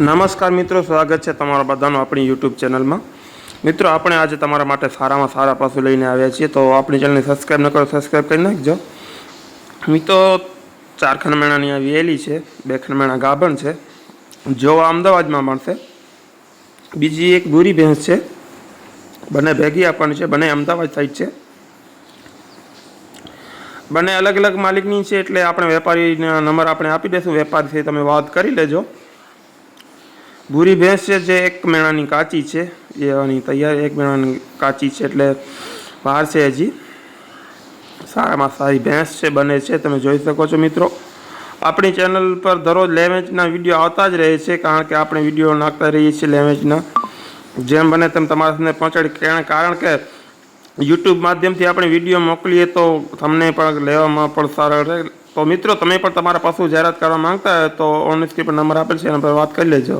નમસ્કાર મિત્રો, સ્વાગત છે તમારા બધાનો આપણી યુટ્યુબ ચેનલમાં. મિત્રો, આપણે આજે તમારા માટે સારામાં સારા પશુ લઈને આવ્યા છીએ, તો આપણી ચેનલને સબસ્ક્રાઈબ ન કરો સબસ્ક્રાઈબ કરી નાખજો. મિત્રો ચાર ખંડમેણાની આ એલી છે, બે ખંડમેણા ગાભણ છે. જોવા અમદાવાદમાં મળશે. બીજી એક ભૂરી ભેંસ છે, બંને ભેગી આપવાની છે, બંને અમદાવાદ સાઈડ છે. બંને અલગ અલગ માલિકની છે, એટલે આપણે વેપારીના નંબર આપણે આપી દઈશું વેપારીથી તમે વાત કરી લેજો. ભૂરી ભેંસ છે જે એક મેણાની કાચી છે. એવાની તૈયાર, એક મેણાની કાચી છે એટલે બહાર છે હજી. સારામાં સારી ભેંસ છે, બને છે, તમે જોઈ શકો છો મિત્રો. આપણી ચેનલ પર દરરોજ લેમેજના વીડિયો આવતા જ રહે છે, કારણ કે આપણે વીડિયો નાખતા રહીએ છીએ લેમેજના જેમ બને તેમ તમારા સુધી પહોંચાડી કારણ કે યુટ્યુબ માધ્યમથી આપણે વીડિયો મોકલીએ તો તમને પણ લેવામાં પણ સારા રહે. તો મિત્રો, તમે પણ તમારા પશુ જાહેરાત કરવા માંગતા હોય તો ઓન સ્ક્રીન નંબર આપેલ છે, એના પર વાત કરી લેજો.